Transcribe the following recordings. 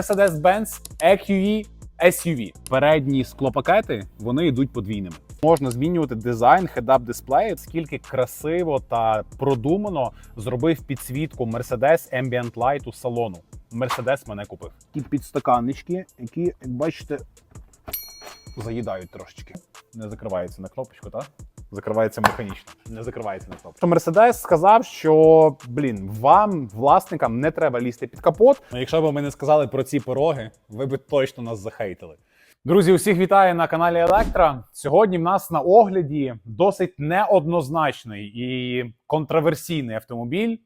Mercedes-Benz EQE SUV. Передні склопакети вони йдуть подвійними. Можна змінювати дизайн head-up дисплею, скільки красиво та продумано зробив підсвітку Mercedes Ambient Light у салону. Mercedes мене купив. Ті підстаканнички, які, як бачите, заїдають трошечки. Не закривається на кнопочку, так? Закривається механічно, не закривається на кнопку. Мерседес сказав, що блін, вам, власникам, не треба лізти під капот. Ну, якщо б ми не сказали про ці пороги, ви б точно нас захейтили. Друзі, усіх вітаю на каналі Електра. Сьогодні в нас на огляді досить неоднозначний і контроверсійний автомобіль.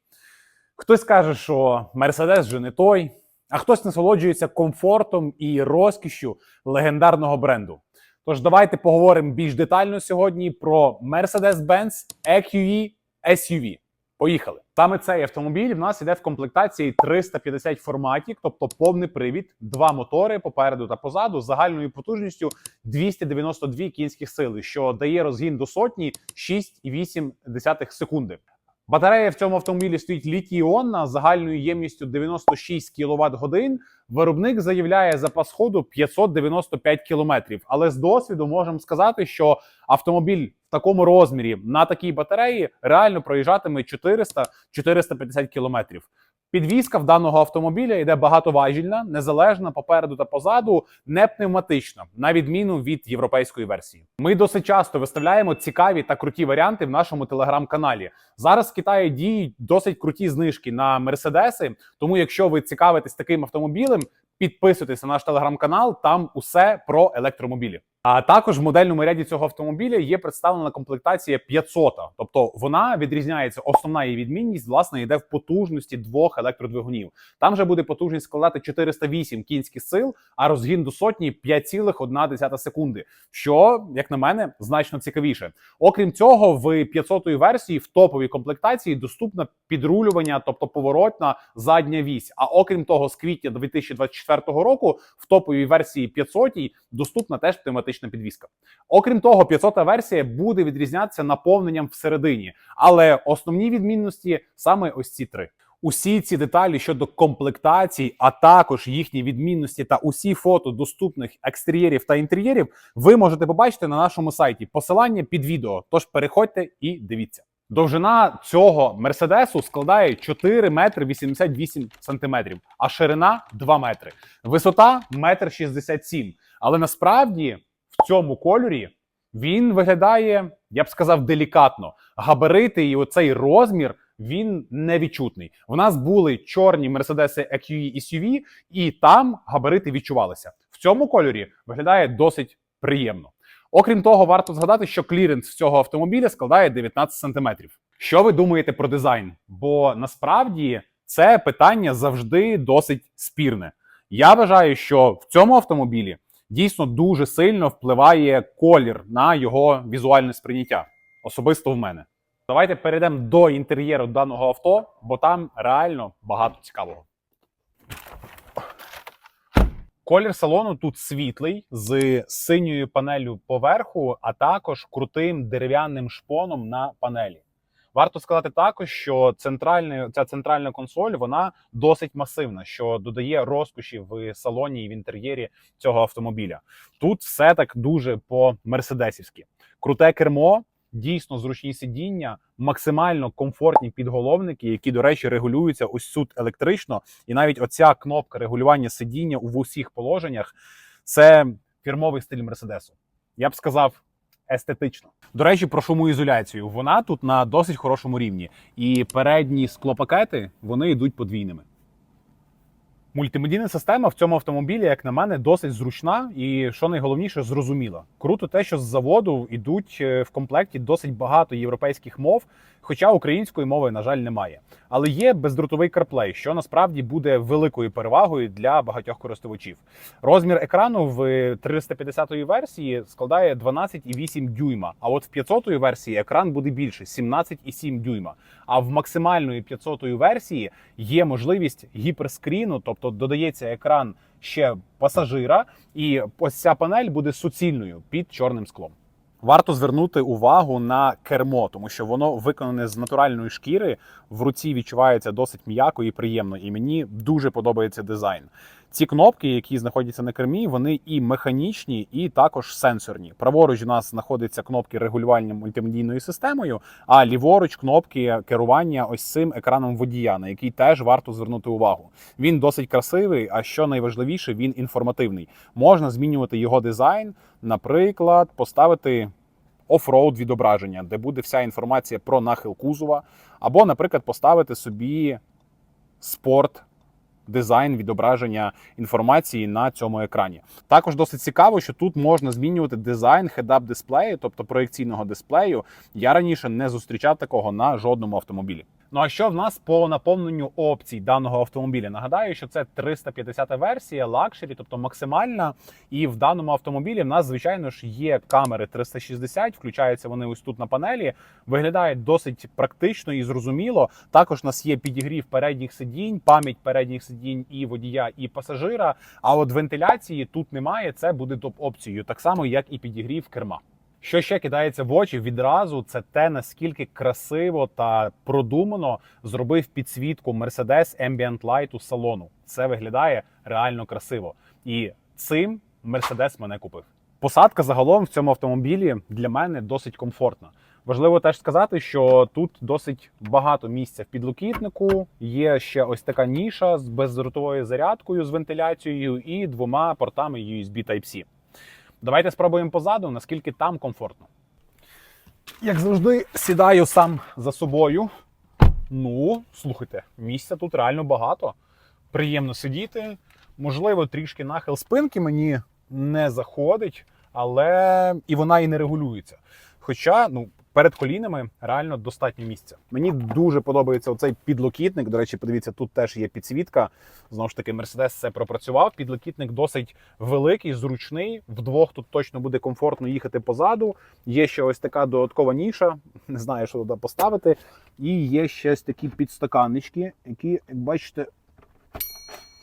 Хтось каже, що Мерседес вже не той, а хтось насолоджується комфортом і розкішшю легендарного бренду. Тож давайте поговоримо більш детально сьогодні про Mercedes-Benz EQE SUV. Поїхали. Саме цей автомобіль в нас іде в комплектації 350 форматі, тобто повний привід, два мотори попереду та позаду з загальною потужністю 292 кінських сили, що дає розгін до сотні 6,8 секунди. Батарея в цьому автомобілі стоїть літій-іонна загальною ємністю 96 кВт годин. Виробник заявляє запас ходу 595 км. Але з досвіду можемо сказати, що автомобіль в такому розмірі на такій батареї реально проїжджатиме 400-450 км. Підвізка в даного автомобіля йде багатоважільна, незалежна попереду та позаду, не пневматична, на відміну від європейської версії. Ми досить часто виставляємо цікаві та круті варіанти в нашому телеграм-каналі. Зараз в Китаї діють досить круті знижки на мерседеси. Тому, якщо ви цікавитесь таким автомобілем, підписуйтесь на наш телеграм-канал. Там усе про електромобілі. А також в модельному ряді цього автомобіля є представлена комплектація 500, тобто вона відрізняється. Основна її відмінність власне йде в потужності двох електродвигунів. Там же буде потужність складати 408 кінських сил, а розгін до сотні 5,1 секунди. Що, як на мене, значно цікавіше. Окрім цього, в 500-ї версії в топовій комплектації доступне підрулювання, тобто поворотна задня вісь. А окрім того, з квітня 2024 року в топовій версії 500 доступна теж пневматична підвізка. Окрім того, 500 версія буде відрізнятися наповненням всередині, але основні відмінності саме ось ці три. Усі ці деталі щодо комплектацій, а також їхні відмінності та усі фото доступних екстер'єрів та інтер'єрів, ви можете побачити на нашому сайті. Посилання під відео. Тож переходьте і дивіться. Довжина цього мерседесу складає 4 метри 88 сантиметрів, а ширина 2 метри. Висота метр 67. Але насправді в цьому кольорі він виглядає, я б сказав, делікатно. Габарити і оцей розмір він невідчутний. В нас були чорні Mercedes EQE SUV, і там габарити відчувалися. В цьому кольорі виглядає досить приємно. Окрім того, варто згадати, що кліренс цього автомобіля складає 19 сантиметрів. Що ви думаєте про дизайн? Бо насправді це питання завжди досить спірне. Я вважаю, що в цьому автомобілі дійсно дуже сильно впливає колір на його візуальне сприйняття, особисто в мене. Давайте перейдемо до інтер'єру даного авто, бо там реально багато цікавого. Колір салону тут світлий з синьою панелью поверху, а також крутим дерев'яним шпоном на панелі. Варто сказати також, що центральна, ця центральна консоль вона досить масивна, що додає розкоші в салоні і в інтер'єрі цього автомобіля. Тут все так дуже по-мерседесівськи. Круте кермо, дійсно зручні сидіння, максимально комфортні підголовники, які, до речі, регулюються ось тут електрично. І навіть оця кнопка регулювання сидіння в усіх положеннях це фірмовий стиль Мерседесу. Я б сказав. Естетично. До речі, про шумоізоляцію. Вона тут на досить хорошому рівні. І передні склопакети вони йдуть подвійними. Мультимедійна система в цьому автомобілі, як на мене, досить зручна і, що найголовніше, зрозуміла. Круто те, що з заводу йдуть е, в комплекті досить багато європейських мов, хоча української мови, на жаль, немає. Але є бездротовий CarPlay, що насправді буде великою перевагою для багатьох користувачів. Розмір екрану в 350-ї версії складає 12,8 дюйма. А от в 500-ї версії екран буде більше 17,7 дюйма. А в максимальної 500-ї версії є можливість гіперскріну, тобто додається екран ще пасажира, і ось ця панель буде суцільною під чорним склом. Варто звернути увагу на кермо, тому що воно виконане з натуральної шкіри. В руці відчувається досить м'яко і приємно. І мені дуже подобається дизайн. Ці кнопки, які знаходяться на кермі, вони і механічні, і також сенсорні. Праворуч у нас знаходяться кнопки регулювання мультимедійною системою, а ліворуч кнопки керування ось цим екраном водія, на який теж варто звернути увагу. Він досить красивий, а що найважливіше, він інформативний. Можна змінювати його дизайн, наприклад, поставити офроуд відображення, де буде вся інформація про нахил кузова, або, наприклад, поставити собі спорт. Дизайн відображення інформації на цьому екрані. Також досить цікаво, що тут можна змінювати дизайн head-up дисплею, тобто проекційного дисплею. Я раніше не зустрічав такого на жодному автомобілі. Ну а що в нас по наповненню опцій даного автомобіля? Нагадаю, що це 350 версія, лакшері, тобто максимальна. І в даному автомобілі в нас, звичайно ж, є камери 360, включаються вони ось тут на панелі. Виглядає досить практично і зрозуміло. Також у нас є підігрів передніх сидінь, пам'ять передніх сидінь і водія, і пасажира. А от вентиляції тут немає. Це буде топ-опцією, так само як і підігрів керма. Що ще кидається в очі відразу, це те наскільки красиво та продумано зробив підсвітку Mercedes Ambient Light у салону. Це виглядає реально красиво, і цим Mercedes мене купив. Посадка загалом в цьому автомобілі для мене досить комфортна. Важливо теж сказати, що тут досить багато місця в підлокітнику. Є ще ось така ніша з бездротовою зарядкою з вентиляцією і двома портами USB Type-C. Давайте спробуємо позаду, наскільки там комфортно. Як завжди, сідаю сам за собою. Ну, слухайте, місця тут реально багато. Приємно сидіти. Можливо, трішки нахил спинки мені не заходить, але і вона і не регулюється. Хоча, ну, перед колінами реально достатньо місця. Мені дуже подобається оцей підлокітник. До речі, подивіться, тут теж є підсвітка. Знову ж таки, Mercedes це пропрацював. Підлокітник досить великий, зручний. Вдвох тут точно буде комфортно їхати позаду. Є ще ось така додаткова ніша, не знаю, що туди поставити. І є ще ось такі підстаканнички, які, як бачите,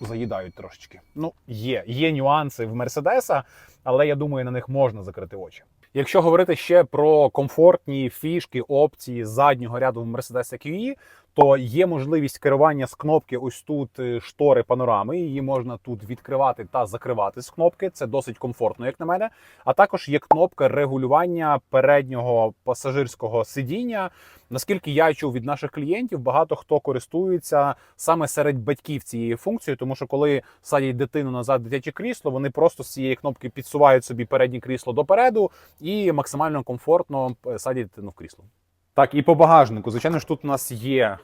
заїдають трошечки. Ну, є, є нюанси в Мерседеса, але я думаю, на них можна закрити очі. Якщо говорити ще про комфортні фішки, опції заднього ряду в Mercedes EQE, то є можливість керування з кнопки ось тут е, штори панорами. Її можна тут відкривати та закривати з кнопки. Це досить комфортно, як на мене. А також є кнопка регулювання переднього пасажирського сидіння. Наскільки я чув від наших клієнтів, багато хто користується саме серед батьків цією функцією, тому що коли садять дитину назад дитяче крісло, вони просто з цієї кнопки підсувають собі переднє крісло допереду і максимально комфортно е, садять дитину в крісло. Так, і по багажнику. Звичайно ж, тут у нас є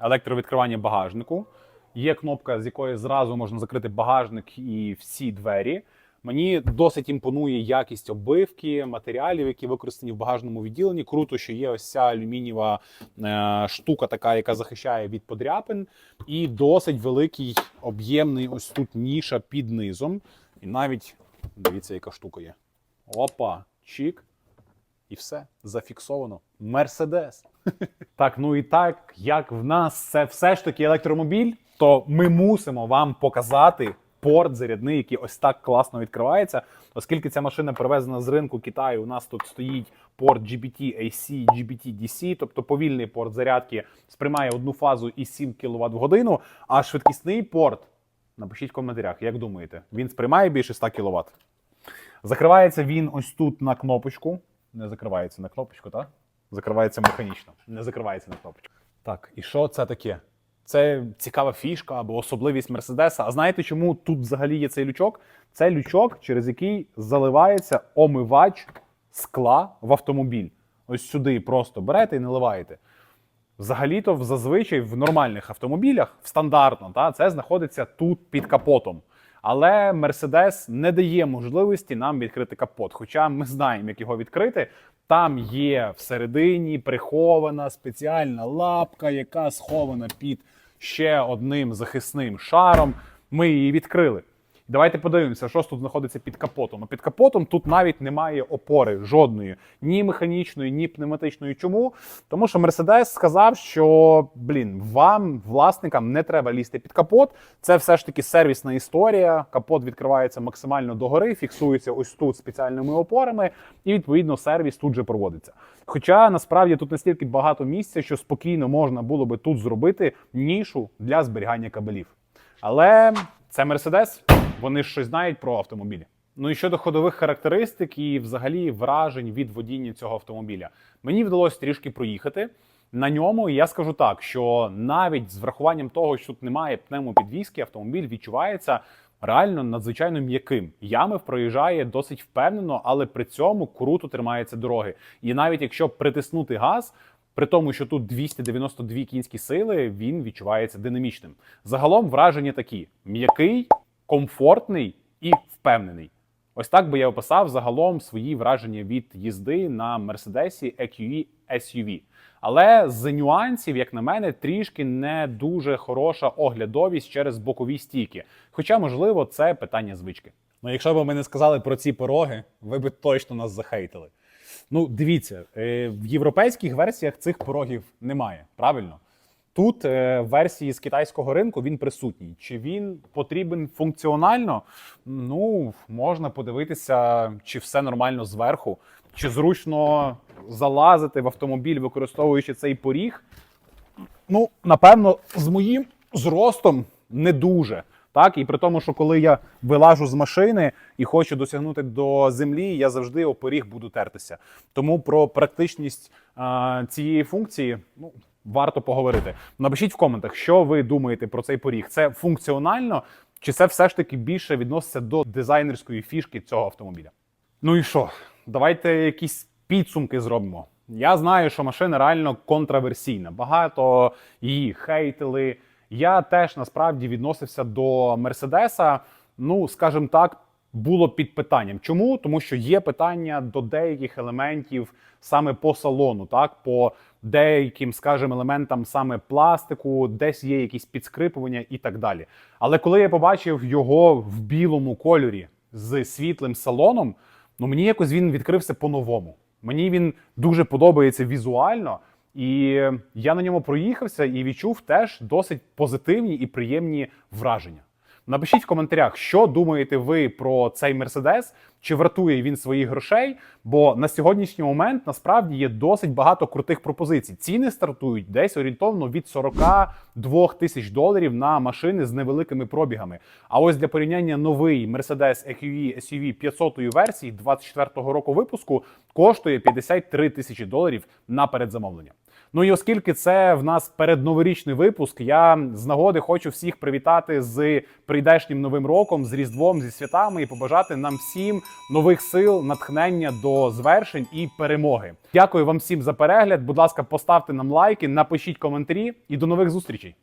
електровідкривання багажнику, є кнопка, з якої зразу можна закрити багажник і всі двері. Мені досить імпонує якість оббивки, матеріалів, які використані в багажному відділенні. Круто, що є ось ця алюмінієва е, штука, така, яка захищає від подряпин, і досить великий об'ємний ось тут ніша під низом. І навіть дивіться, яка штука є. Опа, чік. І все зафіксовано. Мерседес. Так, ну і так, як в нас це все ж таки електромобіль, то ми мусимо вам показати порт зарядний, який ось так класно відкривається. Оскільки ця машина привезена з ринку Китаю, у нас тут стоїть порт GBT AC, GBT DC, тобто повільний порт зарядки сприймає одну фазу і 7 кВт в годину, а швидкісний порт. Напишіть в коментарях, як думаєте, він сприймає більше 100 кВт? Закривається він ось тут на кнопочку. Не закривається на кнопочку, так? Закривається механічно. Не закривається на кнопочку. Так, і що це таке? Це цікава фішка або особливість Мерседеса. А знаєте, чому тут взагалі є цей лючок? Це лючок, через який заливається омивач скла в автомобіль. Ось сюди просто берете і наливаєте. Взагалі-то зазвичай в нормальних автомобілях, в стандартно, та, це знаходиться тут під капотом. Але Mercedes не дає можливості нам відкрити капот. Хоча ми знаємо, як його відкрити. Там є всередині прихована спеціальна лапка, яка схована під ще одним захисним шаром. Ми її відкрили. Давайте подивимося, що ж тут знаходиться під капотом. А під капотом тут навіть немає опори жодної, ні механічної, ні пневматичної. Чому? Тому що Mercedes сказав, що блін, вам, власникам, не треба лізти під капот. Це все ж таки сервісна історія. Капот відкривається максимально догори, фіксується ось тут спеціальними опорами, і відповідно сервіс тут же проводиться. Хоча насправді тут настільки багато місця, що спокійно можна було би тут зробити нішу для зберігання кабелів. Але Це Мерседес, вони ж щось знають про автомобілі. Ну і щодо ходових характеристик і взагалі вражень від водіння цього автомобіля. Мені вдалося трішки проїхати. На ньому і я скажу так, що навіть з врахуванням того, що тут немає пневмопідвізки, автомобіль відчувається реально надзвичайно м'яким. Ямив проїжджає досить впевнено, але при цьому круто тримається дороги. І навіть якщо притиснути газ, при тому, що тут 292 кінські сили, він відчувається динамічним. Загалом враження такі: м'який, комфортний і впевнений. Ось так би я описав загалом свої враження від їзди на Мерседесі EQE SUV. Але з нюансів, як на мене, трішки не дуже хороша оглядовість через бокові стійки. Хоча, можливо, це питання звички. Ну, якщо б ми не сказали про ці пороги, ви б точно нас захейтили. Ну, дивіться, е, в європейських версіях цих порогів немає, правильно? Тут е, версії з китайського ринку він присутній. Чи він потрібен функціонально? Ну, можна подивитися, чи все нормально зверху, чи зручно залазити в автомобіль, використовуючи цей поріг. Ну, напевно, з моїм зростом не дуже. Так, і при тому, що коли я вилажу з машини і хочу досягнути до землі, я завжди о поріг буду тертися. Тому про практичність а, цієї функції ну, варто поговорити. Напишіть в коментах, що ви думаєте про цей поріг. Це функціонально, чи це все ж таки більше відноситься до дизайнерської фішки цього автомобіля? Ну і що? Давайте якісь підсумки зробимо. Я знаю, що машина реально контраверсійна. Багато її хейтили. Я теж насправді відносився до Мерседеса. Ну, скажімо так, було під питанням. Чому? Тому що є питання до деяких елементів саме по салону, так по деяким, скажімо, елементам саме пластику, десь є якісь підскрипування і так далі. Але коли я побачив його в білому кольорі з світлим салоном, ну мені якось він відкрився по-новому. Мені він дуже подобається візуально, і я на ньому проїхався і відчув теж досить позитивні і приємні враження. Напишіть в коментарях, що думаєте ви про цей мерседес, чи вартує він своїх грошей. Бо на сьогоднішній момент насправді є досить багато крутих пропозицій. Ціни стартують десь орієнтовно від 42 тисяч доларів на машини з невеликими пробігами. А ось для порівняння новий Mercedes EQE SUV 500 версії 24-го року випуску коштує 53 тисячі доларів на передзамовлення. Ну і оскільки це в нас передноворічний випуск, я з нагоди хочу всіх привітати з прийдешнім новим роком, з Різдвом, зі святами і побажати нам всім нових сил, натхнення до звершень і перемоги. Дякую вам всім за перегляд. Будь ласка, поставте нам лайки, напишіть коментарі і до нових зустрічей.